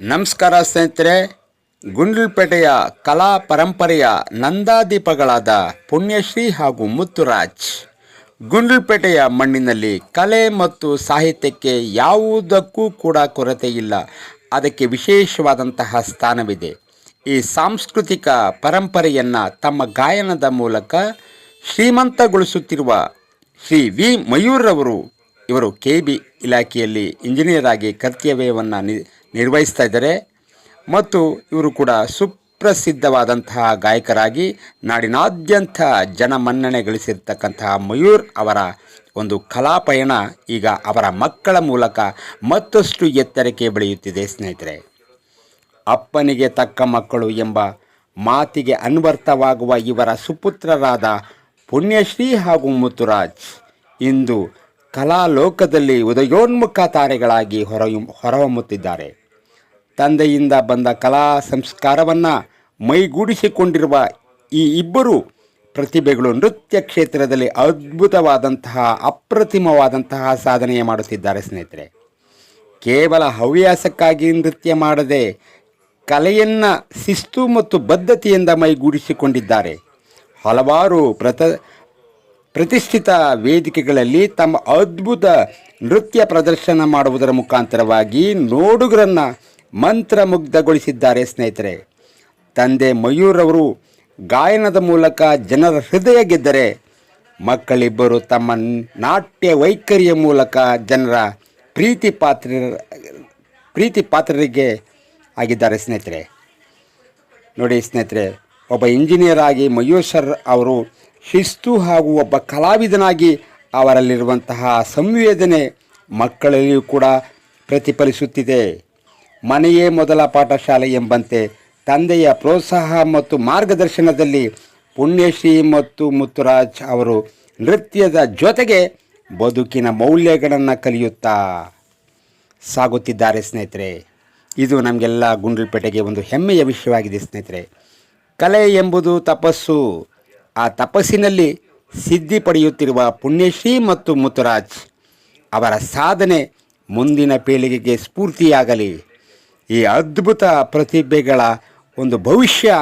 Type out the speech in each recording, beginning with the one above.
ನಮಸ್ಕಾರ ಸ್ನೇಹಿತರೆ, ಗುಂಡ್ಲುಪೇಟೆಯ ಕಲಾ ಪರಂಪರೆಯ ನಂದಾದೀಪಗಳಾದ ಪುಣ್ಯಶ್ರೀ ಹಾಗೂ ಮುತ್ತುರಾಜ್. ಗುಂಡ್ಲುಪೇಟೆಯ ಮಣ್ಣಿನಲ್ಲಿ ಕಲೆ ಮತ್ತು ಸಾಹಿತ್ಯಕ್ಕೆ ಯಾವುದಕ್ಕೂ ಕೂಡ ಕೊರತೆ ಇಲ್ಲ. ಅದಕ್ಕೆ ವಿಶೇಷವಾದಂತಹ ಸ್ಥಾನವಿದೆ. ಈ ಸಾಂಸ್ಕೃತಿಕ ಪರಂಪರೆಯನ್ನು ತಮ್ಮ ಗಾಯನದ ಮೂಲಕ ಶ್ರೀಮಂತಗೊಳಿಸುತ್ತಿರುವ ಶ್ರೀ ವಿ. ಮಯೂರ್ರವರು ಇವರು ಕೆ. ಬಿ. ಇಲಾಖೆಯಲ್ಲಿ ಇಂಜಿನಿಯರ್ ಆಗಿ ಕರ್ತವ್ಯವನ್ನು ನಿ ನಿರ್ವಹಿಸ್ತಾ ಇದ್ದಾರೆ. ಮತ್ತು ಇವರು ಕೂಡ ಸುಪ್ರಸಿದ್ಧವಾದಂತಹ ಗಾಯಕರಾಗಿ ನಾಡಿನಾದ್ಯಂತ ಜನಮನ್ನಣೆ ಗಳಿಸಿರ್ತಕ್ಕಂತಹ ಮಯೂರ್ ಅವರ ಒಂದು ಕಲಾಪಯಣ ಈಗ ಅವರ ಮಕ್ಕಳ ಮೂಲಕ ಮತ್ತಷ್ಟು ಎತ್ತರಕ್ಕೆ ಬೆಳೆಯುತ್ತಿದೆ ಸ್ನೇಹಿತರೆ. ಅಪ್ಪನಿಗೆ ತಕ್ಕ ಮಕ್ಕಳು ಎಂಬ ಮಾತಿಗೆ ಅನ್ವರ್ಥವಾಗುವ ಇವರ ಸುಪುತ್ರರಾದ ಪುಣ್ಯಶ್ರೀ ಹಾಗೂ ಮುತ್ತುರಾಜ್ ಇಂದು ಕಲಾಲೋಕದಲ್ಲಿ ಉದಯೋನ್ಮುಖ ತಾರೆಗಳಾಗಿ ಹೊರ ಹೊರಹೊಮ್ಮುತ್ತಿದ್ದಾರೆ. ತಂದೆಯಿಂದ ಬಂದ ಕಲಾ ಸಂಸ್ಕಾರವನ್ನು ಮೈಗೂಡಿಸಿಕೊಂಡಿರುವ ಈ ಇಬ್ಬರು ಪ್ರತಿಭೆಗಳು ನೃತ್ಯ ಕ್ಷೇತ್ರದಲ್ಲಿ ಅದ್ಭುತವಾದಂತಹ, ಅಪ್ರತಿಮವಾದಂತಹ ಸಾಧನೆಯ ಮಾಡುತ್ತಿದ್ದಾರೆ ಸ್ನೇಹಿತರೆ. ಕೇವಲ ಹವ್ಯಾಸಕ್ಕಾಗಿ ನೃತ್ಯ ಮಾಡದೆ ಕಲೆಯನ್ನು ಶಿಸ್ತು ಮತ್ತು ಬದ್ಧತೆಯಿಂದ ಮೈಗೂಡಿಸಿಕೊಂಡಿದ್ದಾರೆ. ಹಲವಾರು ಪ್ರತ ಪ್ರತಿಷ್ಠಿತ ವೇದಿಕೆಗಳಲ್ಲಿ ತಮ್ಮ ಅದ್ಭುತ ನೃತ್ಯ ಪ್ರದರ್ಶನ ಮಾಡುವುದರ ಮುಖಾಂತರವಾಗಿ ನೋಡುಗರನ್ನು ಮಂತ್ರಮುಗ್ಧಗೊಳಿಸಿದ್ದಾರೆ ಸ್ನೇಹಿತರೆ. ತಂದೆ ಮಯೂರ್ ಅವರು ಗಾಯನದ ಮೂಲಕ ಜನರ ಹೃದಯ ಗೆದ್ದರೆ ಮಕ್ಕಳಿಬ್ಬರು ತಮ್ಮ ನಾಟ್ಯ ವೈಖರಿಯ ಮೂಲಕ ಜನರ ಪ್ರೀತಿ ಪಾತ್ರ ಪ್ರೀತಿ ಪಾತ್ರರಿಗೆ ಆಗಿದ್ದಾರೆ ಸ್ನೇಹಿತರೆ. ನೋಡಿ ಸ್ನೇಹಿತರೆ, ಒಬ್ಬ ಇಂಜಿನಿಯರ್ ಆಗಿ ಮಯೂರ್ ಸರ್ ಅವರು ಶಿಸ್ತು ಹಾಗೂ ಒಬ್ಬ ಕಲಾವಿದನಾಗಿ ಅವರಲ್ಲಿರುವಂತಹ ಸಂವೇದನೆ ಮಕ್ಕಳಲ್ಲಿಯೂ ಕೂಡ ಪ್ರತಿಫಲಿಸುತ್ತಿದೆ. ಮನೆಯೇ ಮೊದಲ ಪಾಠಶಾಲೆ ಎಂಬಂತೆ ತಂದೆಯ ಪ್ರೋತ್ಸಾಹ ಮತ್ತು ಮಾರ್ಗದರ್ಶನದಲ್ಲಿ ಪುಣ್ಯಶ್ರೀ ಮತ್ತು ಮುತ್ತುರಾಜ್ ಅವರು ನೃತ್ಯದ ಜೊತೆಗೆ ಬದುಕಿನ ಮೌಲ್ಯಗಳನ್ನು ಕಲಿಯುತ್ತಾ ಸಾಗುತ್ತಿದ್ದಾರೆ ಸ್ನೇಹಿತರೆ. ಇದು ನಮಗೆಲ್ಲ ಗುಂಡ್ಲುಪೇಟೆಗೆ ಒಂದು ಹೆಮ್ಮೆಯ ವಿಷಯವಾಗಿದೆ ಸ್ನೇಹಿತರೆ. ಕಲೆ ಎಂಬುದು ತಪಸ್ಸು ಆ ತಪಸ್ಸಿನಲ್ಲಿ ಸಿದ್ಧಿ ಪಡೆಯುತ್ತಿರುವ ಪುಣ್ಯಶ್ರೀ ಮತ್ತು ಮುತ್ತುರಾಜ್ ಅವರ ಸಾಧನೆ ಮುಂದಿನ ಪೀಳಿಗೆಗೆ ಸ್ಫೂರ್ತಿಯಾಗಲಿ. ಈ ಅದ್ಭುತ ಪ್ರತಿಭೆಗಳ ಒಂದು ಭವಿಷ್ಯ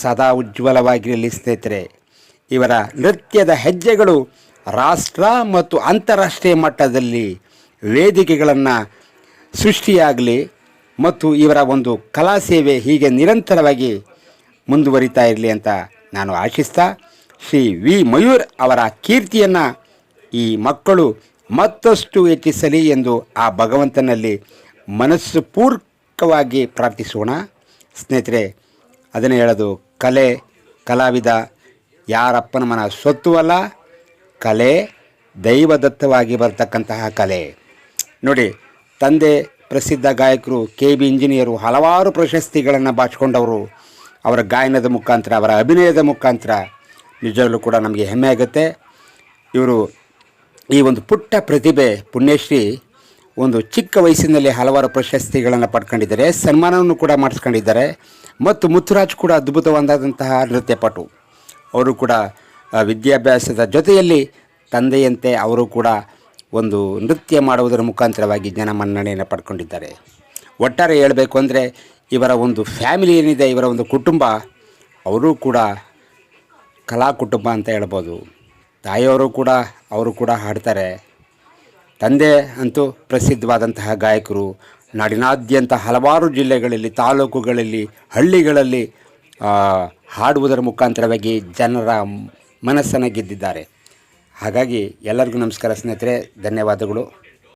ಸದಾ ಉಜ್ವಲವಾಗಿರಲಿ ಸ್ನೇಹಿತರೆ. ಇವರ ನೃತ್ಯದ ಹೆಜ್ಜೆಗಳು ರಾಷ್ಟ್ರ ಮತ್ತು ಅಂತಾರಾಷ್ಟ್ರೀಯ ಮಟ್ಟದಲ್ಲಿ ವೇದಿಕೆಗಳನ್ನು ಸೃಷ್ಟಿಯಾಗಲಿ ಮತ್ತು ಇವರ ಒಂದು ಕಲಾ ಸೇವೆ ಹೀಗೆ ನಿರಂತರವಾಗಿ ಮುಂದುವರಿತಾ ಇರಲಿ ಅಂತ ನಾನು ಆಶಿಸ್ತಾ ಶ್ರೀ ವಿ. ಮಯೂರ್ ಅವರ ಕೀರ್ತಿಯನ್ನು ಈ ಮಕ್ಕಳು ಮತ್ತಷ್ಟು ಹೆಚ್ಚಿಸಲಿ ಎಂದು ಆ ಭಗವಂತನಲ್ಲಿ ಮನಸ್ಸು ಪೂರ್ವಕವಾಗಿ ಪ್ರಾರ್ಥಿಸೋಣ. ಸ್ನೇಹಿತರೆ, ಅದನ್ನು ಹೇಳೋದು, ಕಲೆ, ಕಲಾವಿದ ಯಾರಪ್ಪನ ಮನ ಸೊತ್ತು ಅಲ್ಲ, ಕಲೆ ದೈವದತ್ತವಾಗಿ ಬರ್ತಕ್ಕಂತಹ ಕಲೆ. ನೋಡಿ, ತಂದೆ ಪ್ರಸಿದ್ಧ ಗಾಯಕರು ಕೆ ಬಿ ಇಂಜಿನಿಯರು ಹಲವಾರು ಪ್ರಶಸ್ತಿಗಳನ್ನು ಬಾಚಿಕೊಂಡವರು ಅವರ ಗಾಯನದ ಮುಖಾಂತರ, ಅವರ ಅಭಿನಯದ ಮುಖಾಂತರ ನಿಜವಾಗ್ಲೂ ಕೂಡ ನಮಗೆ ಹೆಮ್ಮೆ ಆಗುತ್ತೆ. ಇವರು ಈ ಒಂದು ಪುಟ್ಟ ಪ್ರತಿಭೆ ಪುಣ್ಯಶ್ರೀ ಒಂದು ಚಿಕ್ಕ ವಯಸ್ಸಿನಲ್ಲಿ ಹಲವಾರು ಪ್ರಶಸ್ತಿಗಳನ್ನು ಪಡ್ಕೊಂಡಿದ್ದಾರೆ. ಸನ್ಮಾನವನ್ನು ಕೂಡ ಮಾಡಿಸ್ಕೊಂಡಿದ್ದಾರೆ. ಮತ್ತು ಮುತ್ತುರಾಜ್ ಕೂಡ ಅದ್ಭುತವಾದಂತಹ ನೃತ್ಯಪಟು ಅವರು ಕೂಡ ವಿದ್ಯಾಭ್ಯಾಸದ ಜೊತೆಯಲ್ಲಿ ತಂದೆಯಂತೆ ಅವರು ಕೂಡ ಒಂದು ನೃತ್ಯ ಮಾಡುವುದರ ಮುಖಾಂತರವಾಗಿ ಜನಮನ್ನಣೆಯನ್ನು ಪಡ್ಕೊಂಡಿದ್ದಾರೆ. ಒಟ್ಟಾರೆ ಹೇಳಬೇಕು ಅಂದರೆ ಇವರ ಒಂದು ಫ್ಯಾಮಿಲಿ ಏನಿದೆ, ಇವರ ಒಂದು ಕುಟುಂಬ, ಅವರೂ ಕೂಡ ಕಲಾ ಕುಟುಂಬ ಅಂತ ಹೇಳ್ಬೋದು. ತಾಯಿಯವರು ಕೂಡ, ಅವರು ಕೂಡ ಹಾಡ್ತಾರೆ. ತಂದೆ ಅಂತೂ ಪ್ರಸಿದ್ಧವಾದಂತಹ ಗಾಯಕರು. ನಾಡಿನಾದ್ಯಂತ ಹಲವಾರು ಜಿಲ್ಲೆಗಳಲ್ಲಿ, ತಾಲೂಕುಗಳಲ್ಲಿ, ಹಳ್ಳಿಗಳಲ್ಲಿ ಹಾಡುವುದರ ಮುಖಾಂತರವಾಗಿ ಜನರ ಮನಸ್ಸನ್ನು ಗೆದ್ದಿದ್ದಾರೆ. ಹಾಗಾಗಿ ಎಲ್ಲರಿಗೂ ನಮಸ್ಕಾರ ಸ್ನೇಹಿತರೆ, ಧನ್ಯವಾದಗಳು.